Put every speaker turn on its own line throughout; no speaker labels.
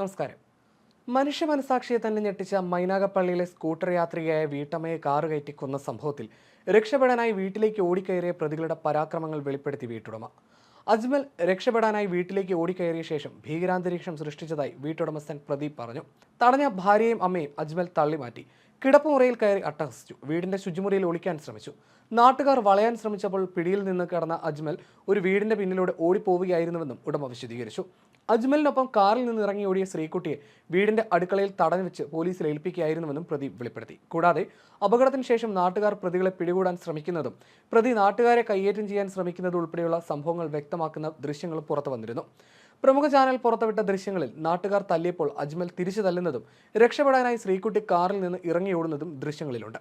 നമസ്കാരം. മനുഷ്യ മനസാക്ഷിയെ തന്നെ ഞെട്ടിച്ച മൈനാഗപ്പള്ളിയിലെ സ്കൂട്ടർ യാത്രികയായ വീട്ടമ്മയെ കാറ് കയറ്റി കൊന്ന സംഭവത്തിൽ രക്ഷപ്പെടാനായി വീട്ടിലേക്ക് ഓടിക്കയറിയ പ്രതികളുടെ പരാക്രമങ്ങൾ വെളിപ്പെടുത്തി വീട്ടുടമ. അജ്മൽ രക്ഷപ്പെടാനായി വീട്ടിലേക്ക് ഓടിക്കയറിയ ശേഷം ഭീകരാന്തരീക്ഷം സൃഷ്ടിച്ചതായി വീട്ടുടമസ്ഥൻ പ്രദീപ് പറഞ്ഞു. തടഞ്ഞ ഭാര്യയും അമ്മയും അജ്മൽ തള്ളിമാറ്റി. കിടപ്പുമുറിയിൽ കയറി അട്ടഹസിച്ചു. വീടിന്റെ ശുചിമുറിയിൽ ഒളിക്കാൻ ശ്രമിച്ചു. നാട്ടുകാർ വളയാൻ ശ്രമിച്ചപ്പോൾ പിടിയിൽ നിന്ന് കടന്ന അജ്മൽ ഒരു വീടിന്റെ പിന്നിലൂടെ ഓടിപ്പോവുകയായിരുന്നുവെന്നും ഉടമ വിശദീകരിച്ചു. അജ്മലിനൊപ്പം കാറിൽ നിന്ന് ഇറങ്ങി ഓടിയ ശ്രീകുട്ടിയെ വീടിന്റെ അടുക്കളയിൽ തടഞ്ഞു വെച്ച് പോലീസിൽ ഏൽപ്പിക്കുകയായിരുന്നുവെന്നും പ്രതി വെളിപ്പെടുത്തി. കൂടാതെ അപകടത്തിന് ശേഷം നാട്ടുകാർ പ്രതികളെ പിടികൂടാൻ ശ്രമിക്കുന്നതും പ്രതി നാട്ടുകാരെ കയ്യേറ്റം ചെയ്യാൻ ശ്രമിക്കുന്നത് ഉൾപ്പെടെയുള്ള സംഭവങ്ങൾ വ്യക്തമാക്കുന്ന ദൃശ്യങ്ങൾ പുറത്തു വന്നിരുന്നു പ്രമുഖ ചാനൽ പുറത്തുവിട്ട ദൃശ്യങ്ങളിൽ നാട്ടുകാർ തല്ലിയപ്പോൾ അജ്മൽ തിരിച്ചു തല്ലുന്നതും രക്ഷപ്പെടാനായി ശ്രീകുട്ടി കാറിൽ നിന്ന് ഇറങ്ങിയോടുന്നതും ദൃശ്യങ്ങളിലുണ്ട്.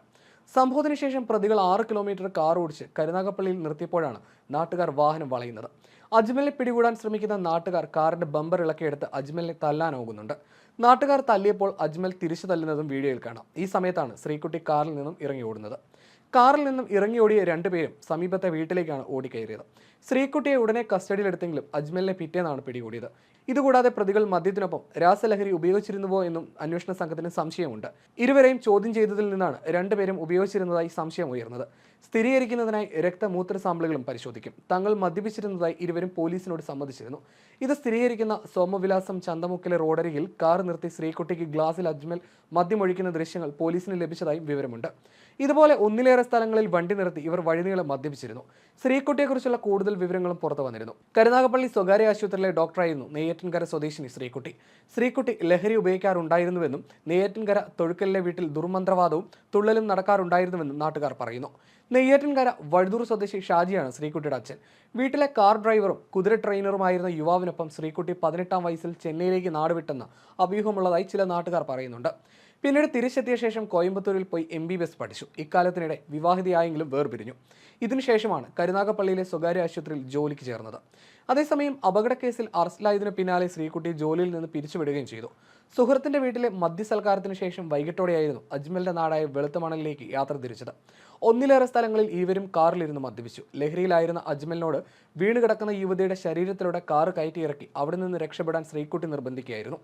സംഭവത്തിന് ശേഷം പ്രതികൾ ആറ് കിലോമീറ്റർ കാർ ഓടിച്ച് കരുനാഗപ്പള്ളിയിൽ നിർത്തിയപ്പോഴാണ് നാട്ടുകാർ വാഹനം വളയുന്നത്. അജ്മലിനെ പിടികൂടാൻ ശ്രമിക്കുന്ന നാട്ടുകാർ കാറിന്റെ ബമ്പർ ഇളക്കിയെടുത്ത് അജ്മലിനെ തല്ലാനാകുന്നുണ്ട് നാട്ടുകാർ തല്ലിയപ്പോൾ അജ്മൽ തിരിച്ചു തല്ലുന്നതും വീഡിയോയിൽ കാണാം. ഈ സമയത്താണ് ശ്രീകുട്ടി കാറിൽ നിന്നും ഇറങ്ങി ഓടുന്നത്. കാറിൽ നിന്നും ഇറങ്ങി ഓടിയ രണ്ടുപേരും സമീപത്തെ വീട്ടിലേക്കാണ് ഓടിക്കയറിയത്. ശ്രീകുട്ടിയെ ഉടനെ കസ്റ്റഡിയിലെടുത്തെങ്കിലും അജ്മലിനെ പിറ്റേന്നാണ് പിടികൂടിയത്. ഇതുകൂടാതെ പ്രതികൾ മദ്യത്തിനൊപ്പം രാസലഹരി ഉപയോഗിച്ചിരുന്നുവോ എന്നും അന്വേഷണ സംഘത്തിന് സംശയമുണ്ട്. ഇരുവരെയും ചോദ്യം ചെയ്തതിൽ നിന്നാണ് രണ്ടുപേരും ഉപയോഗിച്ചിരുന്നതായി സംശയം ഉയർന്നത്. സ്ഥിരീകരിക്കുന്നതിനായി രക്തമൂത്ര സാമ്പിളുകളും പരിശോധിക്കും. തങ്ങൾ മദ്യപിച്ചിരുന്നതായി ഇരുവരും പോലീസിനോട് സമ്മതിച്ചിരുന്നു. ഇത് സ്ഥിരീകരിക്കുന്ന സോമവിലാസം ചന്തമുക്കിലെ റോഡരികിൽ കാർ നിർത്തി ശ്രീകുട്ടിക്ക് ഗ്ലാസിൽ അജ്മൽ മദ്യമൊഴിക്കുന്ന ദൃശ്യങ്ങൾ പോലീസിന് ലഭിച്ചതായും വിവരമുണ്ട്. ഇതുപോലെ ഒന്നിലേറെ സ്ഥലങ്ങളിൽ വണ്ടി നിർത്തി ഇവർ വഴിനീളം മദ്യപിച്ചിരുന്നു. ശ്രീക്കുട്ടിയെക്കുറിച്ചുള്ള കൂടുതൽ വിവരങ്ങളും പുറത്തു വന്നിരുന്നു. കരുനാഗപ്പള്ളി സ്വകാര്യ ആശുപത്രിയിലെ ഡോക്ടറായിരുന്നു നെയ്യാറ്റിൻകര സ്വദേശിനി ശ്രീക്കുട്ടി ശ്രീക്കുട്ടി ലഹരി ഉപയോഗിക്കാറുണ്ടായിരുന്നുവെന്നും നെയ്യാറ്റിൻകര തൊഴുക്കലിലെ വീട്ടിൽ ദുർമന്ത്രവാദവും തുള്ളലും നടക്കാറുണ്ടായിരുന്നുവെന്നും നാട്ടുകാർ പറയുന്നു. നെയ്യാറ്റിൻകര വഴുതൂർ സ്വദേശി ഷാജിയാണ് ശ്രീക്കുട്ടിയുടെ അച്ഛൻ. വീട്ടിലെ കാർ ഡ്രൈവറും കുതിര ട്രെയിനറുമായിരുന്ന യുവാവിനൊപ്പം ശ്രീക്കുട്ടി പതിനെട്ടാം വയസ്സിൽ ചെന്നൈയിലേക്ക് നാടുവിട്ടെന്ന് അഭ്യൂഹമുള്ളതായി ചില നാട്ടുകാർ പറയുന്നുണ്ട്. പിന്നീട് തിരിച്ചെത്തിയ ശേഷം കോയമ്പത്തൂരിൽ പോയി എം ബി ബി എസ് പഠിച്ചു. ഇക്കാലത്തിനിടെ വിവാഹിതയായെങ്കിലും വേർപിരിഞ്ഞു. ഇതിനുശേഷമാണ് കരുനാഗപ്പള്ളിയിലെ സ്വകാര്യ ആശുപത്രിയിൽ ജോലിക്ക് ചേർന്നത്. അതേസമയം അപകടക്കേസിൽ അറസ്റ്റിലായതിനു പിന്നാലെ ശ്രീകുട്ടി ജോലിയിൽ നിന്ന് പിരിച്ചുവിടുകയും ചെയ്തു. സുഹൃത്തിന്റെ വീട്ടിലെ മദ്യസൽക്കാരത്തിന് ശേഷം വൈകിട്ടോടെയായിരുന്നു അജ്മലിന്റെ നാടായ വെളുത്തമണലിലേക്ക് യാത്ര തിരിച്ചത്. ഒന്നിലേറെ സ്ഥലങ്ങളിൽ ഇവരും കാറിലിരുന്ന് മദ്യപിച്ചു. ലഹരിയിലായിരുന്ന അജ്മലിനോട് വീണ് കിടക്കുന്ന യുവതിയുടെ ശരീരത്തിലൂടെ കാറ് കയറ്റിയിറക്കി അവിടെ നിന്ന് രക്ഷപ്പെടാൻ ശ്രീകുട്ടി നിർബന്ധിക്കുകയായിരുന്നു.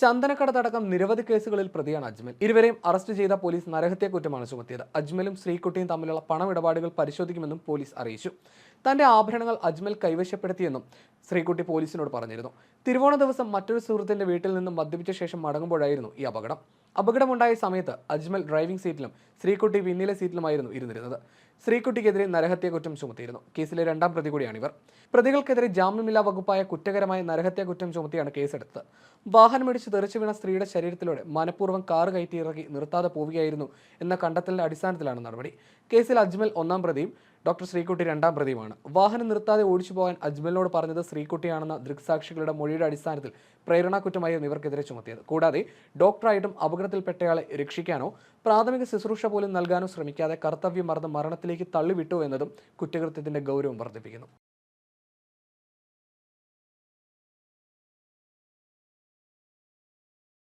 ചന്ദനക്കടത്തടക്കം നിരവധി കേസുകളിൽ പ്രതിയാണ് അജ്മൽ. ഇരുവരെയും അറസ്റ്റ് ചെയ്ത പോലീസ് നരഹത്യ കുറ്റമാണ് ചുമത്തിയത്. അജ്മലും ശ്രീകുട്ടിയും തമ്മിലുള്ള പണമിടപാടുകൾ പരിശോധിക്കുമെന്നും പോലീസ് അറിയിച്ചു. തന്റെ ആഭരണങ്ങൾ അജ്മൽ കൈവശപ്പെടുത്തിയെന്നും ശ്രീകുട്ടി പോലീസിനോട് പറഞ്ഞിരുന്നു. തിരുവോണ ദിവസം മറ്റൊരു സുഹൃത്തിന്റെ വീട്ടിൽ നിന്നും മദ്യപിച്ച ശേഷം മടങ്ങുമ്പോഴായിരുന്നു ഈ അപകടം. അപകടമുണ്ടായ സമയത്ത് അജ്മൽ ഡ്രൈവിംഗ് സീറ്റിലും ശ്രീകുട്ടി പിന്നിലെ സീറ്റിലുമായിരുന്നു ഇരുന്നിരുന്നത്. ശ്രീകുട്ടിക്കെതിരെ നരഹത്യ കുറ്റം ചുമത്തിയിരുന്നു. കേസിലെ രണ്ടാം പ്രതി കൂടിയാണിവർ. പ്രതികൾക്കെതിരെ ജാമ്യമില്ലാ വകുപ്പായ കുറ്റകരമായ നരഹത്യ കുറ്റം ചുമത്തിയാണ് കേസെടുത്തത്. വാഹനമിടിച്ച് തെറിച്ചു വീണ സ്ത്രീയുടെ ശരീരത്തിലൂടെ മനഃപൂർവം കാറ് കയറ്റി നിർത്താതെ പോവുകയായിരുന്നു എന്ന കണ്ടെത്തലിന്റെ അടിസ്ഥാനത്തിലാണ് നടപടി. കേസിൽ അജ്മൽ ഒന്നാം പ്രതിയും ഡോക്ടർ ശ്രീകുട്ടി രണ്ടാം പ്രതിയുമാണ്. വാഹനം നിർത്താതെ ഓടിച്ചു പോകാൻ അജ്മലിനോട് പറഞ്ഞത് ശ്രീകുട്ടിയാണെന്ന ദൃക്സാക്ഷികളുടെ മൊഴിയുടെ അടിസ്ഥാനത്തിൽ പ്രേരണാക്കുറ്റമായിരുന്നു ഇവർക്കെതിരെ ചുമത്തിയത്. കൂടാതെ ഡോക്ടറായിട്ടും അപകടത്തിൽപ്പെട്ടയാളെ രക്ഷിക്കാനോ പ്രാഥമിക ശുശ്രൂഷ പോലും നൽകാനോ ശ്രമിക്കാതെ കർത്തവ്യം മറന്ന് മരണത്തിലേക്ക് തള്ളിവിട്ടു എന്നതും കുറ്റകൃത്യത്തിന്റെ ഗൗരവം വർദ്ധിപ്പിക്കുന്നു.